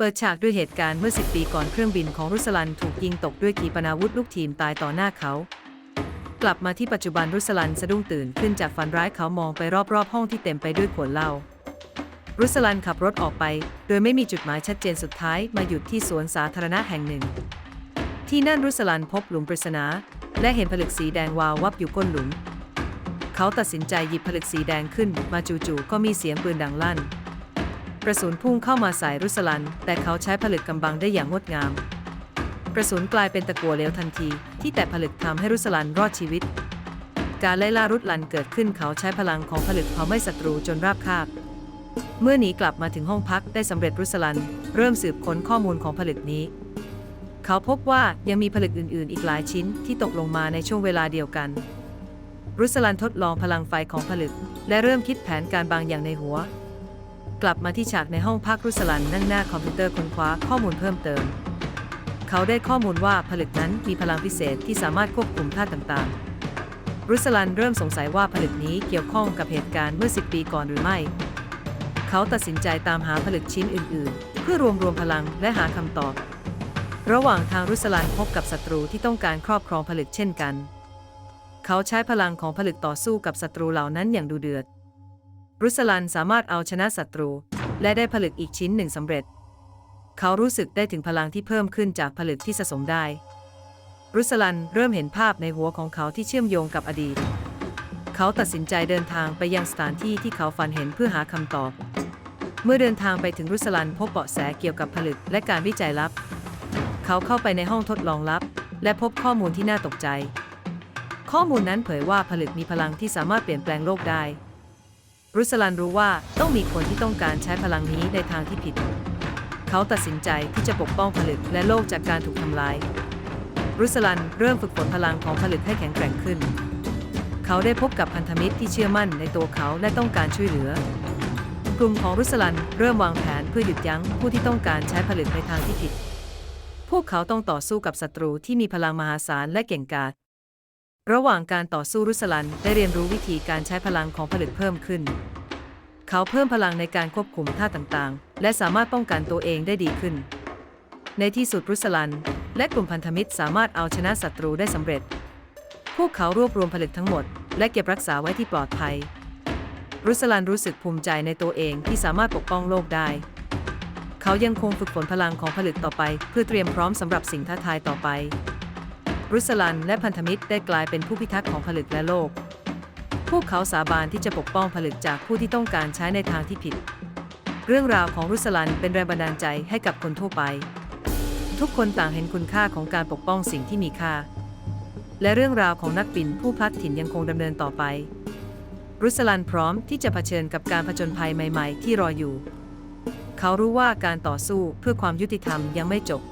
เปิดฉากด้วยเหตุการณ์เมื่อ 10 ปีก่อนเครื่องบินของรุสลันถูกยิงตกด้วยขีปนาวุธลูกทีมตายต่อหน้าเขา กลับมาที่ปัจจุบันรุสลันสะดุ้งตื่นขึ้นจากฝันร้ายเขามองไปรอบๆห้องที่เต็มไปด้วยขวดเหล้ารุสลันขับรถออกไป โดยไม่มีจุดหมายชัดเจนสุดท้ายมาหยุดที่สวนสาธารณะแห่งหนึ่ง ที่นั่นรุสลันพบหลุมปริศนา และเห็นผลึกสีแดงวาววับอยู่ก้นหลุม เขาตัดสินใจหยิบผลึกสีแดงขึ้นมาจู่ๆก็มีเสียงปืนดังลั่น กระสุนพุ่งเข้ามาใส่รุสลัน แต่เขาใช้ผลึกกำบังได้อย่างงดงาม กระสุนกลายเป็นตะกัวเหลวทันที ที่แต่ผลึกทำให้รุสลันรอดชีวิต การไล่ล่ารุสลันเกิดขึ้นเขาใช้พลังของผลึกเผาไหม้ศัตรูจนราบคาบ เมื่อหนีกลับมาถึงห้องพักได้สำเร็จรุสลัน เริ่มสืบค้นข้อมูลของผลึกนี้ เขาพบว่ายังมีผลึกอื่น ๆ อีกหลายชิ้นที่ตกลงมาในช่วงเวลาเดียวกันรุสลันทดลองพลังไฟของผลึก และเริ่มคิดแผนการบางอย่างในหัว กลับมาที่ฉากในห้องพักรุสลันนั่งหน้าคอมพิวเตอร์ค้นคว้าข้อมูลเพิ่มเติม เขาได้ข้อมูลว่าผลึกนั้นมีพลังพิเศษที่สามารถควบคุมธาตุต่างๆ รุสลันเริ่มสงสัยว่าผลึกนี้เกี่ยวข้องกับเหตุการณ์เมื่อ 10 ปีก่อนหรือไม่ เขาตัดสินใจตามหาผลึกชิ้นอื่นๆ เพื่อรวมรวมพลังและหาคำตอบ ระหว่างทางรุสลันพบกับศัตรูที่ต้องการครอบครองผลึกเช่นกัน เขาใช้พลังของผลึกต่อสู้กับศัตรูเหล่านั้นอย่างดุเดือด รุสลันสามารถเอาชนะศัตรู และได้ผลึกอีกชิ้นหนึ่งสำเร็จ เขารู้สึกได้ถึงพลังที่เพิ่มขึ้นจากผลึกที่สะสมได้ รุสลันเริ่มเห็นภาพในหัวของเขาที่เชื่อมโยงกับอดีต เขาตัดสินใจเดินทางไปยังสถานที่ที่เขาฝันเห็นเพื่อหาคำตอบ เมื่อเดินทางไปถึงรุสลันพบเบาะแสเกี่ยวกับผลึกและการวิจัยลับ เขาเข้าไปในห้องทดลองลับ และพบข้อมูลที่น่าตกใจ ข้อมูลนั้นเผยว่าผลึกมีพลังที่สามารถเปลี่ยนแปลงโลกได้ รุสลันรู้ว่าต้องมีคนที่ต้องการใช้พลังนี้ในทางที่ผิด เขาตัดสินใจที่จะปกป้องผลึกและโลกจากการถูกทำลาย รุสลันเริ่มฝึกฝนพลังของผลึกให้แข็งแกร่งขึ้น เขาได้พบกับพันธมิตรที่เชื่อมั่นในตัวเขาและต้องการช่วยเหลือ กลุ่มของรุสลันเริ่มวางแผนเพื่อหยุดยั้งผู้ที่ต้องการใช้ผลึกในทางที่ผิด พวกเขาต้องต่อสู้กับศัตรูที่มีพลังมหาศาลและเก่งกาจ ระหว่างการต่อสู้รุสลันได้เรียนรู้วิธีการใช้พลังของผลึกเพิ่มขึ้น เขาเพิ่มพลังในการควบคุมท่าต่างๆ และสามารถป้องกันตัวเองได้ดีขึ้น ในที่สุดรุสลัน และกลุ่มพันธมิตรสามารถเอาชนะศัตรูได้สำเร็จ พวกเขารวบรวมผลึกทั้งหมด และเก็บรักษาไว้ที่ปลอดภัย รุสลันรู้สึกภูมิใจในตัวเองที่สามารถปกป้องโลกได้ เขายังคงฝึกฝนพลังของผลึกต่อไป เพื่อเตรียมพร้อมสำหรับสิ่งท้าทายต่อไป รุสลันและพันธมิตรได้กลายเป็นผู้พิทักษ์ของผลึกและโลก พวกเขาสาบานที่จะปกป้องผลึกจากผู้ที่ต้องการใช้ในทางที่ผิด เรื่องราวของรุสลันเป็นแรงบันดาลใจให้กับคนทั่วไป ทุกคนต่างเห็นคุณค่าของการปกป้องสิ่งที่มีค่า และเรื่องราวของนักบินผู้พลัดถิ่นยังคงดำเนินต่อไป รุสลันพร้อมที่จะเผชิญกับการผจญภัยใหม่ ๆ ที่รออยู่ เขารู้ว่าการต่อสู้เพื่อความยุติธรรมยังไม่จบ